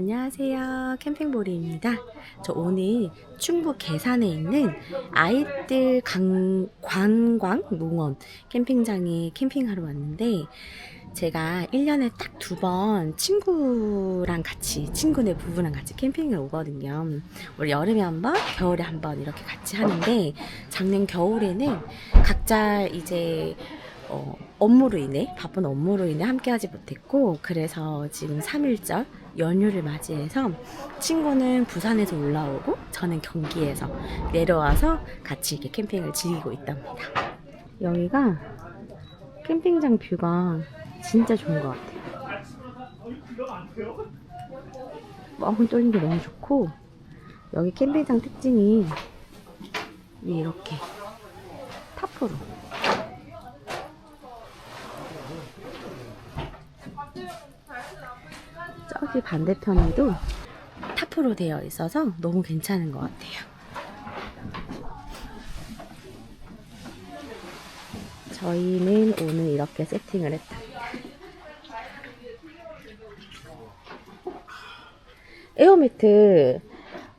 안녕하세요. 캠핑보리입니다. 저 오늘 충북 계산에 있는 아이들 강, 관광 농원 캠핑장에 캠핑하러 왔는데 제가 1년에 딱 두 번 친구랑 같이 친구네 부부랑 같이 캠핑을 오거든요. 올 여름에 한 번 겨울에 한 번 이렇게 같이 하는데 작년 겨울에는 각자 이제 어, 업무로 인해 바쁜 업무로 인해 함께 하지 못했고 그래서 지금 3일절 연휴를 맞이해서 친구는 부산에서 올라오고 저는 경기에서 내려와서 같이 이렇게 캠핑을 즐기고 있답니다. 여기가 캠핑장 뷰가 진짜 좋은 것 같아요. 멍 뚫린 게 너무 좋고 여기 캠핑장 특징이 이렇게 타프로 저기 반대편에도 타프로 되어 있어서 너무 괜찮은 것 같아요. 저희는 오늘 이렇게 세팅을 했답니다. 에어매트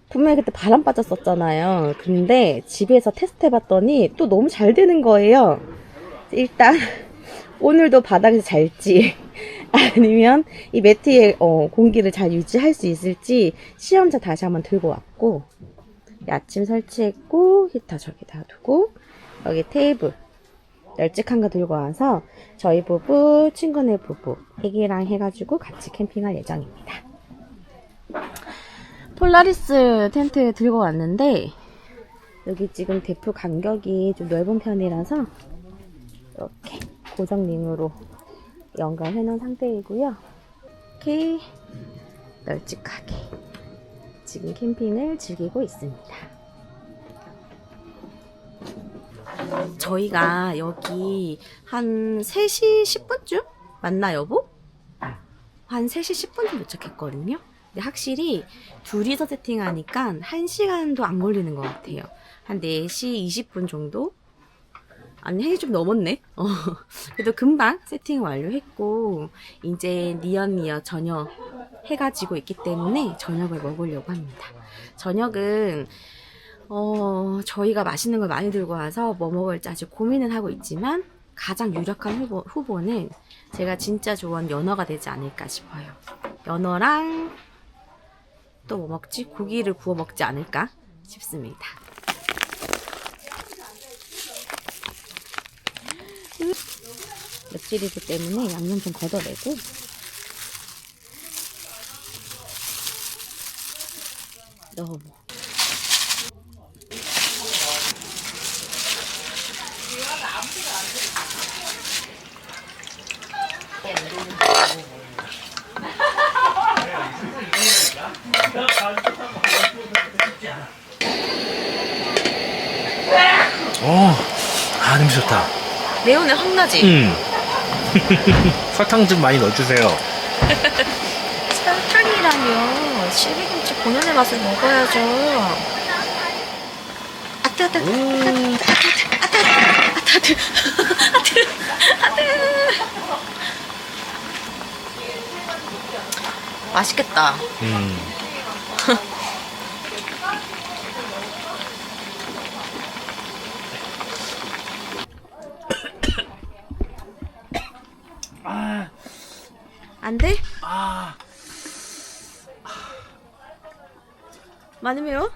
분명히 그때 바람 빠졌었잖아요. 근데 집에서 테스트 해봤더니 또 너무 잘 되는 거예요. 일단 오늘도 바닥에서 잘지 아니면 이 매트에 어, 공기를 잘 유지할 수 있을지 시험자 다시 한번 들고 왔고 아침 설치했고 히터 저기다 두고 여기 테이블 널찍한 거 들고 와서 저희 부부, 친구네 부부, 애기랑 해가지고 같이 캠핑할 예정입니다. 폴라리스 텐트 들고 왔는데 여기 지금 대표 간격이 좀 넓은 편이라서 이렇게 고정링으로 연결해 놓은 상태이고요. 이렇게 널찍하게 지금 캠핑을 즐기고 있습니다. 저희가 여기 한 3시 10분쯤 맞나 여보? 한 3시 10분쯤 도착했거든요. 근데 확실히 둘이서 세팅하니까 1시간도 안 걸리는 것 같아요. 한 4시 20분 정도? 아니, 해이 좀 넘었네. 어. 그래도 금방 세팅 완료했고, 이제 니언니어 저녁 해가 지고 있기 때문에 저녁을 먹으려고 합니다. 저녁은, 어, 저희가 맛있는 걸 많이 들고 와서 뭐 먹을지 아직 고민은 하고 있지만, 가장 유력한 후보, 후보는 제가 진짜 좋아하는 연어가 되지 않을까 싶어요. 연어랑 또 뭐 먹지? 고기를 구워 먹지 않을까 싶습니다. 맵찔이기 때문에 양념 좀 걷어내고 너무 어, 아 냄새 좋다. 매운내 확 나지? 음. 설탕 좀 많이 넣어주세요. 설탕이라뇨 시리김치 본연의 맛을 먹어야죠 아뜨 아뜨 음. 아뜨 아뜨 아뜨 아뜨 맛있겠다 음. 많이 매워?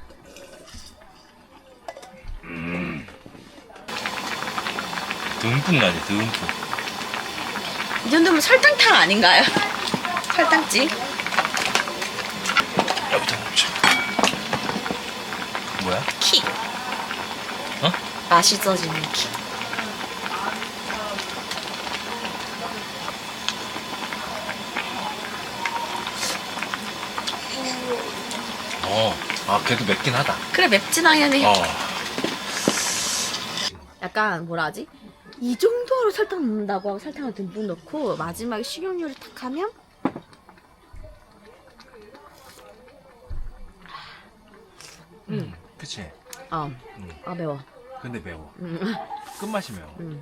듬뿍 나지, 듬뿍. 이 정도면 설탕탕 아닌가요? 설탕찌 여기다 놓자. 뭐야? 키 어? 맛있어지는 키 어, 아, 걔도 맵긴 하다. 그래 맵진 당연히 어. 약간 뭐라 하지? 이 정도로 설탕 넣는다고 하고 설탕을 듬뿍 넣고 마지막에 식용유를 탁 하면 음, 그치. 아, 음. 아 매워 근데 매워. 음, 끝맛이 매워. 음.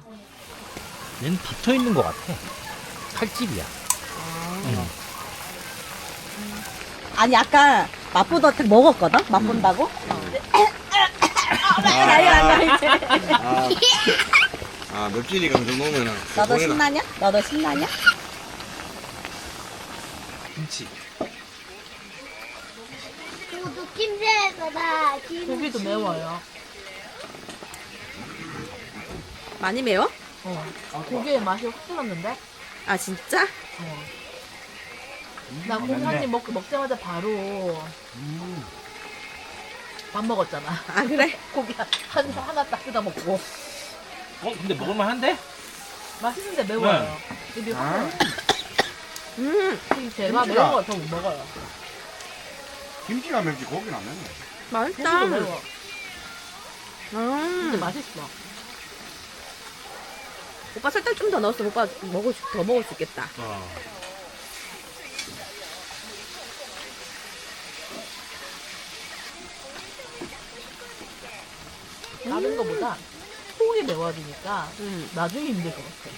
얘는 붙어 있는 것 같아. 칼집이야. 아니 아까 맛보다 먹었거든? 맛본다고? 아, 아 맵찔이 감정 넣으면은 너도 대박이다. 신나냐? 너도 신나냐? 김치. 그리고 김치에다가 김치. 고기도 매워요. 많이 매워? 어. 고기의 맛이 확 줄었는데? 아 진짜? 어. 나 고기 한입 먹고 먹자마자 바로 밥 먹었잖아. 아 그래? 고기 한, 한 하나 딱 뜯어 먹고. 어, 근데 먹을만한데? 맛있는데 매워요. 입이 확 아. 음이 제가. 매운 거 더 못 먹어요. 김치가 맵지 고기는 안 맵네. 맛있다 고기도 매워. 근데 음 맛있어. 오빠 설탕 좀 더 넣었으면 오빠 먹을 수, 더 먹을 수 있겠다 어. 다른 거보다 속이 매워지니까 음. 나중에 힘들 것 같아.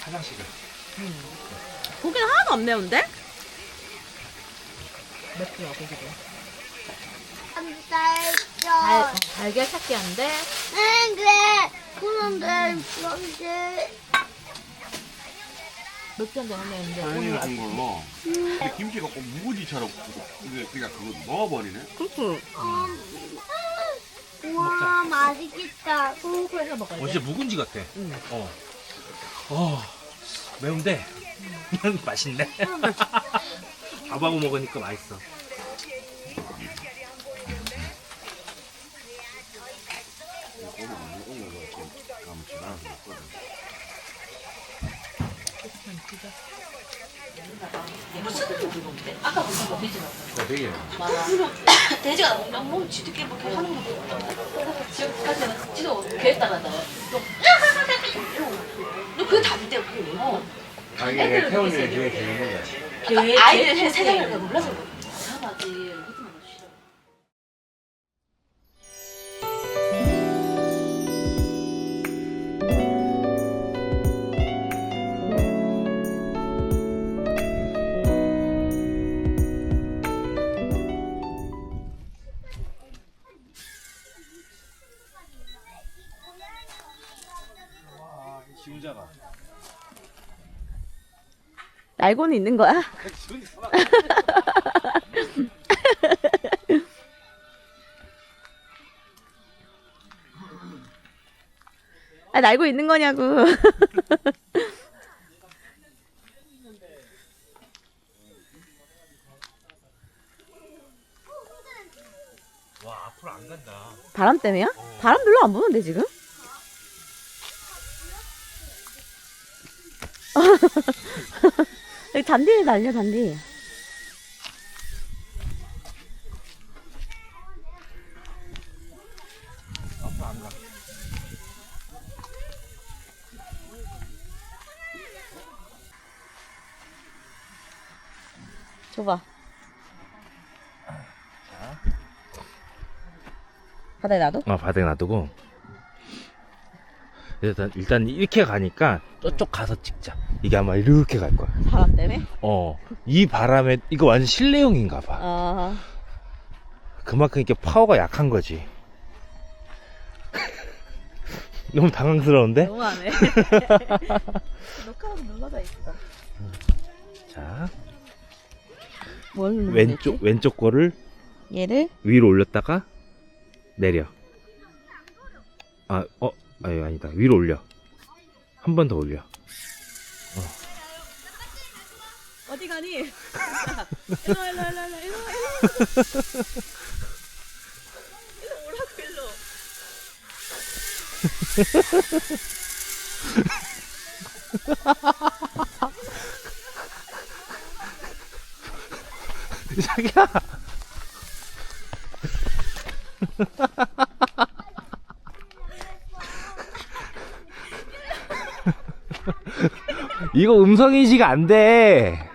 화장실을. 음. 고기는 하나도 안 매운데? 맵지요 고기도. 달, 달, 어, 달걀 찾기 한데 응, 그래. 그런데, 그런데. 맥주 한잔 하려는데 다행히 오늘 한 아침 걸로. 근데 김치가 꼭 무구지처럼 이게 그냥 그거 넣어버리네. 그치? 우와, 맛있겠다. 푹 해서 먹어야 어, 돼. 진짜 묵은지 같아. 응. 어. 어. 매운데. 맛있네. 밥하고 먹으니까 맛있어. 아까 무슨 거? 되지 않았어? 되게 돼지가 뭐, 뭐 지들끼리 뭐 이렇게 하는 거 지금까지는 지도 개 따라다. 너 그거 다 밑에 그게 왜 뭐? 아 이게 태훈이 되게 재밌는 거야. 아이들 세 세상을 몰라서 이상 알고는 있는 거야? 아, 알고 있는 거냐고. 와 앞으로 안 간다. 바람 때문에야? 바람 별로 안 부는데 지금? 잔디에 날려 잔디. 줘봐. 바다에 놔둬? 어 바닥에 놔두고. 일단 일단 이렇게 가니까 저쪽 가서 찍자. 이게 아마 이렇게 갈 거야. 바람 때문에? 어. 이 바람에 이거 완전 실내용인가 봐. 아, 그만큼 이렇게 파워가 약한 거지. 너무 당황스러운데? 너무하네. 녹화하고 눌러져 있어. 자, 뭘 왼쪽 되지? 왼쪽 거를 얘를 위로 올렸다가 내려. 아, 어, 아니 아니다. 위로 올려. 한 번 더 올려. 어디 가니? 일로 와, 일로 와, 일로 와, 일로 와, 일로 와. 일로 오라고, 일로. 자기야. 이거 음성 인식 안 돼.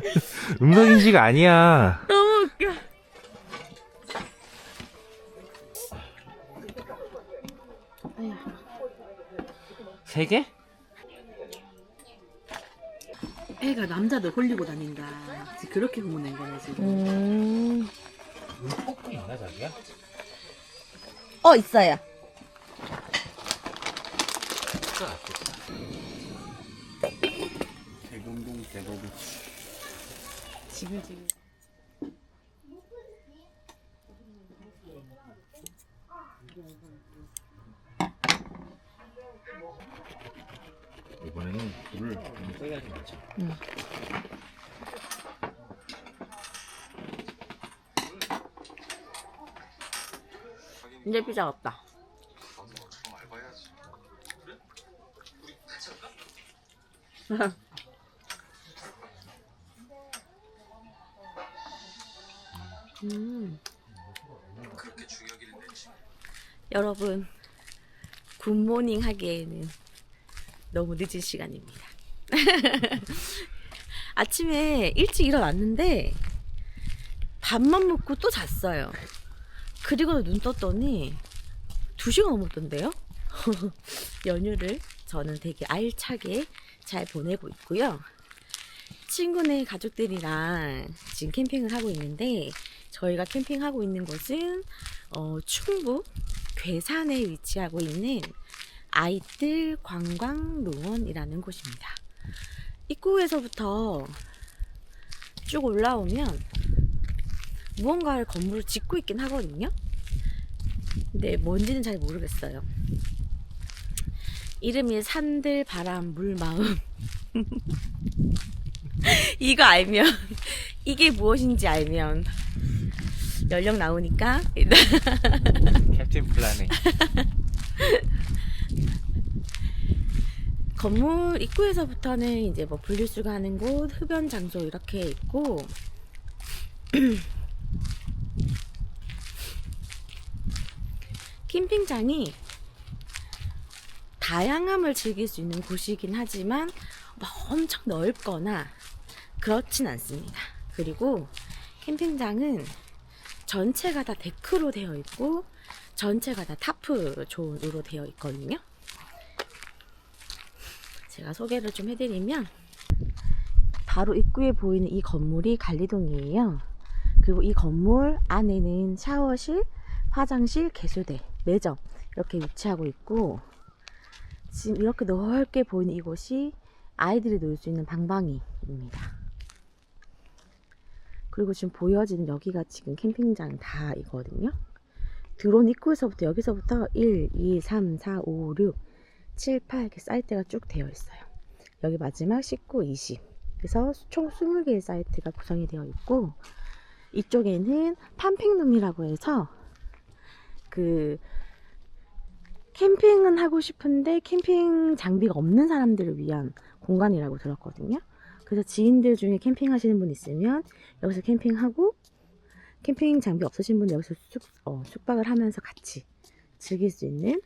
음성 인식 아니야. 너무 웃겨. 세 개? 애가 남자들 홀리고 다닌다. 그렇게 후문낸 거네 지금. 음. 폭풍 있나 자기야? 어, 있어요. 대공동 대도비 지금 지금. 이번에는 불을 좀 세게 하지 말자. 이제 피자 같다. 음. 여러분, 굿모닝 하기에는 너무 늦은 시간입니다. 아침에 일찍 일어났는데 밥만 먹고 또 잤어요. 그리고 눈 떴더니 2시간 넘었던데요? 연휴를 저는 되게 알차게 잘 보내고 있고요. 친구네 가족들이랑 지금 캠핑을 하고 있는데 저희가 캠핑하고 있는 곳은 어, 충북 괴산에 위치하고 있는 아이들 관광농원이라는 곳입니다. 입구에서부터 쭉 올라오면 무언가를 건물을 짓고 있긴 하거든요. 근데 뭔지는 잘 모르겠어요. 이름이 산들 바람 물 마음. 이거 알면 이게 무엇인지 알면 연령 나오니까 캡틴 플라네. 건물 입구에서부터는 이제 뭐 분리수 가는 곳, 흡연 장소 이렇게 있고 캠핑장이 다양함을 즐길 수 있는 곳이긴 하지만 막 엄청 넓거나 그렇진 않습니다. 그리고 캠핑장은 전체가 다 데크로 되어 있고 전체가 다 타프 존으로 되어 있거든요. 제가 소개를 좀 해드리면 바로 입구에 보이는 이 건물이 관리동이에요. 그리고 이 건물 안에는 샤워실, 화장실, 개수대, 매점 이렇게 위치하고 있고 지금 이렇게 넓게 보이는 이곳이 아이들이 놀 수 있는 방방이입니다. 그리고 지금 보여지는 여기가 지금 캠핑장 다 이거든요. 드론 입구에서부터 여기서부터 1, 2, 3, 4, 5, 6, 7, 8 이렇게 사이트가 쭉 되어 있어요. 여기 마지막 19, 20. 그래서 총 20개의 사이트가 구성이 되어 있고 이쪽에는 팜핑룸이라고 해서 그 캠핑은 하고 싶은데 캠핑 장비가 없는 사람들을 위한 공간이라고 들었거든요. 그래서 지인들 중에 캠핑 하시는 분 있으면 여기서 캠핑하고 캠핑 장비 없으신 분 여기서 숙, 어, 숙박을 하면서 같이 즐길 수 있는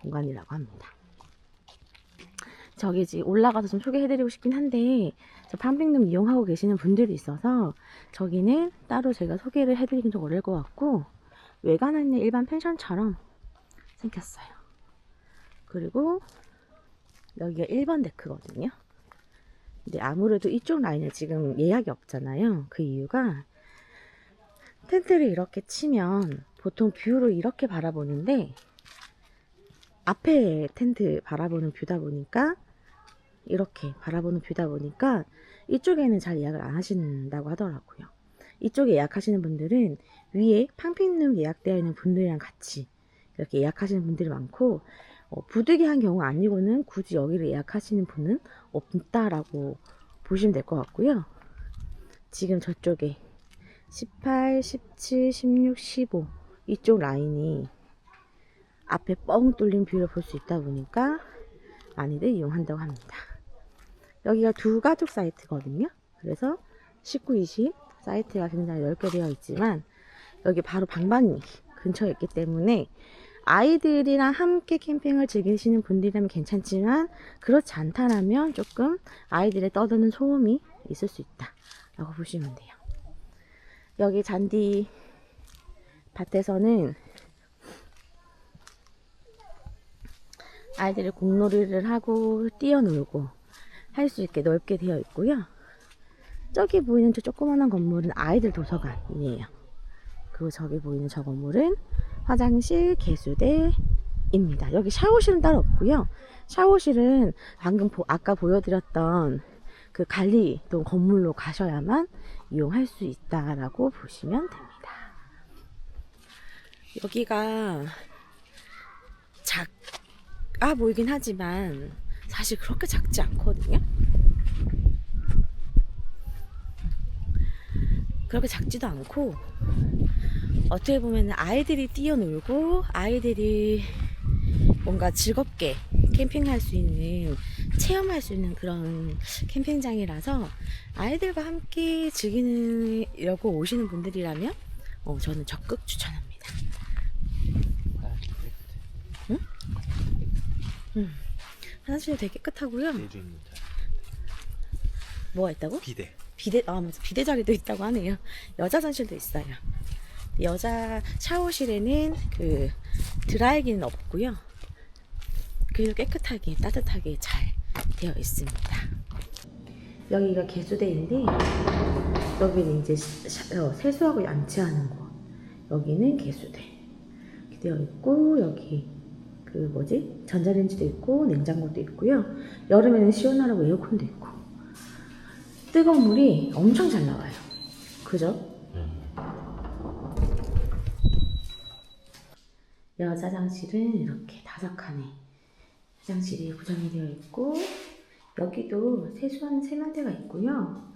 공간이라고 합니다. 저기 지금 올라가서 좀 소개해드리고 싶긴 한데 저 팜핑룸 이용하고 계시는 분들이 있어서 저기는 따로 제가 소개를 해드리긴 좀 어려울 것 같고 외관은 일반 펜션처럼 생겼어요. 그리고 여기가 1번 데크거든요. 근데 아무래도 이쪽 라인에 지금 예약이 없잖아요. 그 이유가 텐트를 이렇게 치면 보통 뷰를 이렇게 바라보는데 앞에 텐트 바라보는 뷰다 보니까 이렇게 바라보는 뷰다 보니까 이쪽에는 잘 예약을 안 하신다고 하더라고요. 이쪽에 예약하시는 분들은 위에 팡핑룸 예약되어 있는 분들이랑 같이 이렇게 예약하시는 분들이 많고 어, 부득이한 경우 아니고는 굳이 여기를 예약하시는 분은 없다라고 보시면 될 것 같고요. 지금 저쪽에 18, 17, 16, 15 이쪽 라인이 앞에 뻥 뚫린 뷰를 볼 수 있다 보니까 많이들 이용한다고 합니다. 여기가 두 가족 사이트거든요. 그래서 19, 20 사이트가 굉장히 넓게 되어 있지만 여기 바로 방방이 근처에 있기 때문에 아이들이랑 함께 캠핑을 즐기시는 분들이라면 괜찮지만 그렇지 않다라면 조금 아이들의 떠드는 소음이 있을 수 있다 라고 보시면 돼요. 여기 잔디 밭에서는 아이들이 공놀이를 하고 뛰어놀고 할 수 있게 넓게 되어 있고요. 저기 보이는 저 조그마한 건물은 아이들 도서관이에요. 그리고 저기 보이는 저 건물은 화장실, 개수대 입니다. 여기 샤워실은 따로 없고요. 샤워실은 방금 보- 아까 보여드렸던 그 관리동 건물로 가셔야만 이용할 수 있다라고 보시면 됩니다. 여기가 작아 보이긴 하지만 사실 그렇게 작지 않거든요. 그렇게 작지도 않고 어떻게 보면 아이들이 뛰어놀고 아이들이 뭔가 즐겁게 캠핑할 수 있는 체험할 수 있는 그런 캠핑장이라서 아이들과 함께 즐기려고 오시는 분들이라면 어, 저는 적극 추천합니다. 응? 응. 화장실 되게 깨끗하고요. 뭐가 있다고? 비대. 비대 아 맞아 비대 자리도 있다고 하네요. 여자 화장실도 있어요. 여자 샤워실에는 그 드라이기는 없고요. 그래도 깨끗하게 따뜻하게 잘 되어 있습니다. 여기가 개수대인데 여기는 이제 샤- 어, 세수하고 양치하는 곳. 여기는 개수대 되어 있고 여기 그 뭐지 전자레인지도 있고 냉장고도 있고요. 여름에는 시원하라고 에어컨도 있고 뜨거운 물이 엄청 잘 나와요. 그죠? 여자 화장실은 이렇게 다섯 칸의 화장실이 구성이 되어 있고 여기도 세수하는 세면대가 있고요.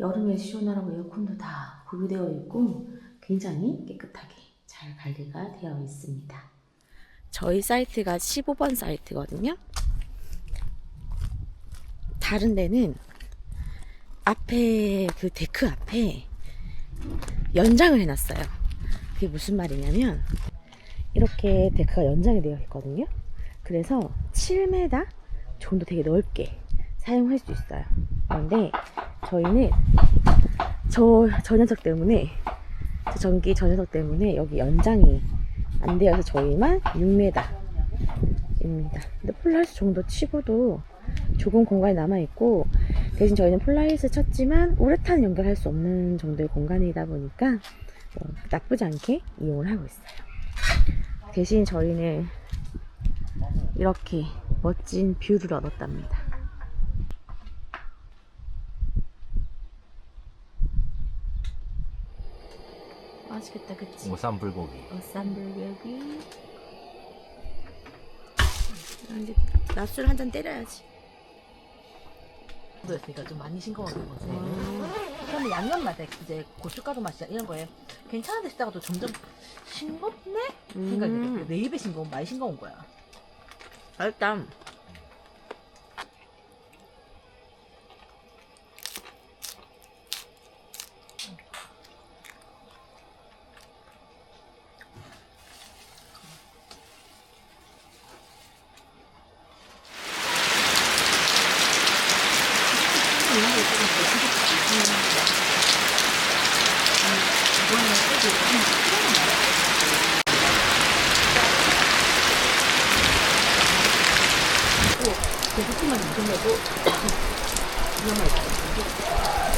여름에 시원하라고 에어컨도 다 구비되어 있고 굉장히 깨끗하게 잘 관리가 되어 있습니다. 저희 사이트가 15번 사이트거든요. 다른 데는 앞에 그 데크 앞에 연장을 해놨어요. 그게 무슨 말이냐면 이렇게 데크가 연장이 되어 있거든요. 그래서 7m 정도 되게 넓게 사용할 수 있어요. 그런데 저희는 저, 저 녀석 때문에 저 전기 저 녀석 때문에 여기 연장이 안 되어서 저희만 6m 입니다. 근데 폴라리스 정도 치고도 조금 공간이 남아있고 대신 저희는 폴라리스 쳤지만 우레탄 연결할 수 없는 정도의 공간이다 보니까 어, 나쁘지 않게 이용을 하고 있어요. 대신 저희는 이렇게 멋진 뷰를 얻었답니다. 맛있겠다, 그치? 오삼 불고기. 어쌈 불고기. 아, 이제 낮술 한 잔 때려야지. 그러니까 좀 많이 싱거운 거지. 아, 그러면 양념 맛에 이제 고춧가루 맛이야 이런 거에 괜찮은데 싶다가도 점점 싱겁네 생각이 음. 돼. 내 입에 싱거운 많이 싱거운 거야. 일단 고추만 좀 내고 이런 거 있어.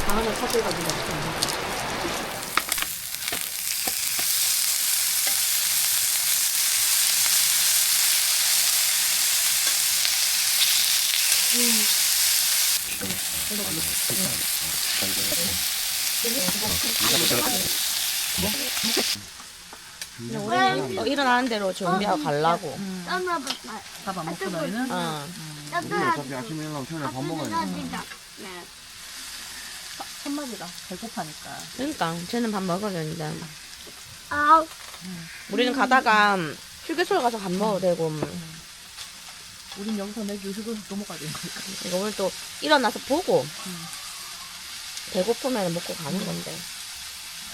다 하나 사줘가지고 맛있어. 어, 일어나는 대로 준비하고 가려고. 떠나봤다. 밥안 먹고 너희는 어. 우리 어차피 아침에 일어나면 저녁에 밥 먹어야 돼. 네. 손맛이다. 배고파니까. 그러니까 쟤는 밥 먹어야 되는데 아우. 우리는 가다가 휴게소에 가서 밥 먹어도 되고 우린 여기서 내주 휴게소 또 먹어야 되는 거니까. 이거 오늘 또 일어나서 보고 배고프면 먹고 가는 건데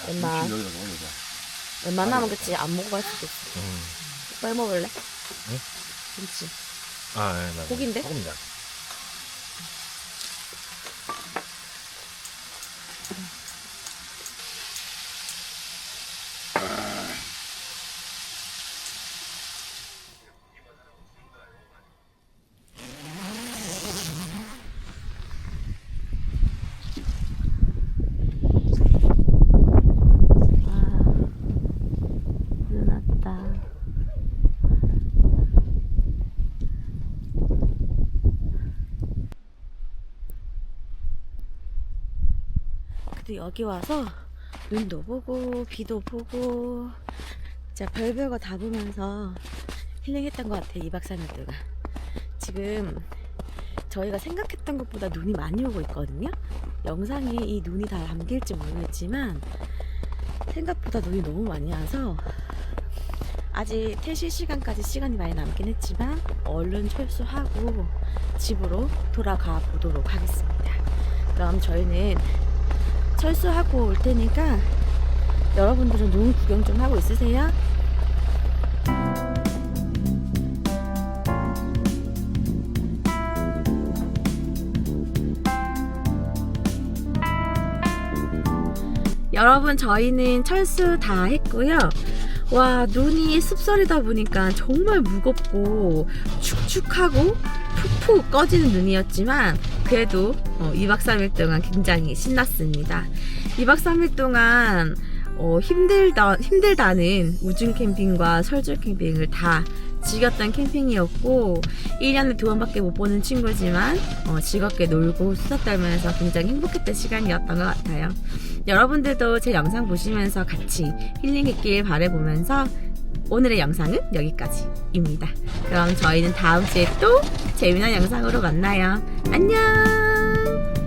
웬만 김치 여기다 넣어야 돼. 웬만하면 그치 안 먹고 갈 수도 있어 음. 해 먹을래? 응? 그렇지 아, 네, 맞아. 고기인데? 고기입니다. 아 일어났다 근데 여기 와서 눈도 보고 비도 보고 진짜 별별 거 다 보면서 힐링했던 것 같아요 2박 3일 동안 지금 저희가 생각했던 것보다 눈이 많이 오고 있거든요 영상에 이 눈이 다 담길지 모르겠지만 생각보다 눈이 너무 많이 와서 아직 퇴실 시간까지 시간이 많이 남긴 했지만 얼른 철수하고 집으로 돌아가 보도록 하겠습니다. 그럼 저희는 철수하고 올 테니까 여러분들은 눈 구경 좀 하고 있으세요. 여러분 저희는 철수 다 했고요. 와 눈이 습설이다 보니까 정말 무겁고 축축하고 푹푹 꺼지는 눈이었지만 그래도 어, 2박 3일 동안 굉장히 신났습니다. 2박 3일 동안 어, 힘들다, 힘들다는 우중 캠핑과 설주 캠핑을 다 즐겼던 캠핑이었고 1년에 두 번밖에 못 보는 친구지만 어, 즐겁게 놀고 수다 떨면서 굉장히 행복했던 시간이었던 것 같아요. 여러분들도 제 영상 보시면서 같이 힐링했길 바라보면서 오늘의 영상은 여기까지입니다. 그럼 저희는 다음 주에 또 재미난 영상으로 만나요. 안녕!